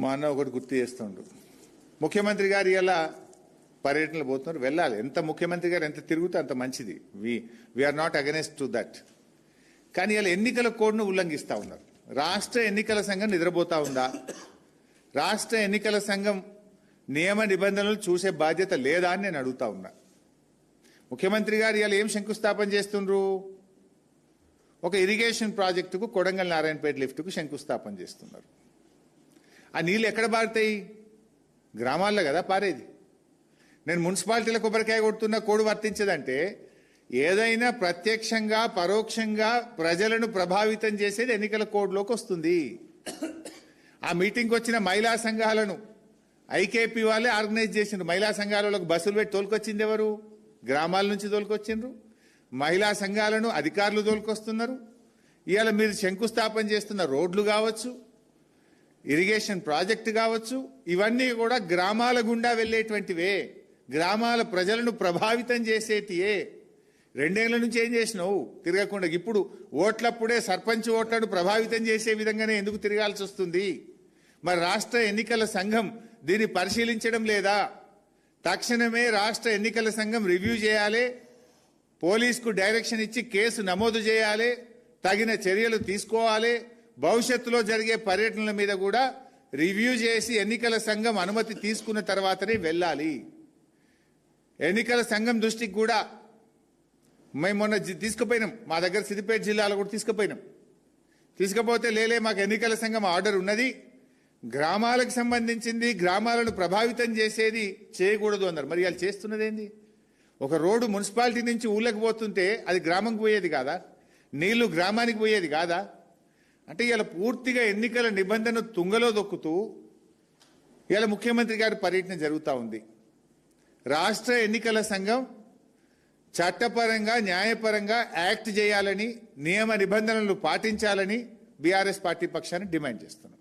మా అన్న ఒకటి గుర్తు చేస్తుండు. ముఖ్యమంత్రి గారు ఇలా పర్యటనలు పోతున్నారు. వెళ్ళాలి. ఎంత ముఖ్యమంత్రి గారు ఎంత తిరుగుతే అంత మంచిది. We we're not against to that కానీ ఇలా ఎన్నికల కోడ్ను ఉల్లంఘిస్తూ ఉన్నారు. రాష్ట్ర ఎన్నికల సంఘం నిద్రపోతా ఉందా? రాష్ట్ర ఎన్నికల సంఘం నియమ నిబంధనలు చూసే బాధ్యత లేదా అని నేను అడుగుతా ఉన్నా. ముఖ్యమంత్రి గారు ఇలా ఏం శంకుస్థాపన చేస్తుండ్రు? ఒక ఇరిగేషన్ ప్రాజెక్టుకు కొడంగల్ నారాయణపేట లిఫ్ట్కు శంకుస్థాపన చేస్తున్నారు. ఆ నీళ్ళు ఎక్కడ పారుతాయి? గ్రామాల్లో కదా పారేది. నేను మున్సిపాలిటీల కొబ్బరికాయ కొడుతున్న కోడ్ వర్తించదంటే ఏదైనా ప్రత్యక్షంగా పరోక్షంగా ప్రజలను ప్రభావితం చేసేది ఎన్నికల కోడ్లోకి వస్తుంది. ఆ మీటింగ్కి వచ్చిన మహిళా సంఘాలను ఐకేపీ వాళ్ళే ఆర్గనైజ్ చేసిండ్రు. మహిళా సంఘాలకు బస్సులు పెట్టి తోలుకొచ్చింది ఎవరు? గ్రామాల నుంచి తోలుకొచ్చిండ్రు. మహిళా సంఘాలను అధికారులు తోలుకొస్తున్నారు. ఇవాళ మీరు శంకుస్థాపన చేస్తున్న రోడ్లు కావచ్చు ఇరిగేషన్ ప్రాజెక్టు కావచ్చు ఇవన్నీ కూడా గ్రామాల గుండా వెళ్ళేటువంటివే. గ్రామాల ప్రజలను ప్రభావితం చేసేటియే. రెండేళ్ళ నుంచి ఏం చేసినావు? తిరగకుండా. ఇప్పుడు ఓట్లప్పుడే సర్పంచ్ ఓట్లను ప్రభావితం చేసే విధంగానే ఎందుకు తిరగాల్సి వస్తుంది? మరి రాష్ట్ర ఎన్నికల సంఘం దీన్ని పరిశీలించడం లేదా? తక్షణమే రాష్ట్ర ఎన్నికల సంఘం రివ్యూ చేయాలి. పోలీసుకు డైరెక్షన్ ఇచ్చి కేసు నమోదు చేయాలి. తగిన చర్యలు తీసుకోవాలి. భవిష్యత్తులో జరిగే పర్యటనల మీద కూడా రివ్యూ చేసి ఎన్నికల సంఘం అనుమతి తీసుకున్న తర్వాతనే వెళ్ళాలి. ఎన్నికల సంఘం దృష్టికి కూడా మేము మొన్న తీసుకుపోయినాం. మా దగ్గర సిద్దిపేట జిల్లాలో కూడా తీసుకుపోయినాం. తీసుకపోతే లేలే మాకు ఎన్నికల సంఘం ఆర్డర్ ఉన్నది. గ్రామాలకు సంబంధించింది గ్రామాలను ప్రభావితం చేసేది చేయకూడదు అన్నారు. మరి వాళ్ళు చేస్తున్నదేంది? ఒక రోడ్డు మున్సిపాలిటీ నుంచి ఊళ్ళకి పోతుంటే అది గ్రామంకి పోయేది కాదా? నీళ్ళు గ్రామానికి పోయేది కాదా? అంటే ఇలా పూర్తిగా ఎన్నికల నిబంధన తుంగలో దొక్కుతూ ఇలా ముఖ్యమంత్రి గారి పర్యటన జరుగుతూ ఉంది. రాష్ట్ర ఎన్నికల సంఘం చట్టపరంగా న్యాయపరంగా యాక్ట్ చేయాలని నియమ నిబంధనలు పాటించాలని బీఆర్ఎస్ పార్టీ పక్షాన్ని డిమాండ్ చేస్తున్నాం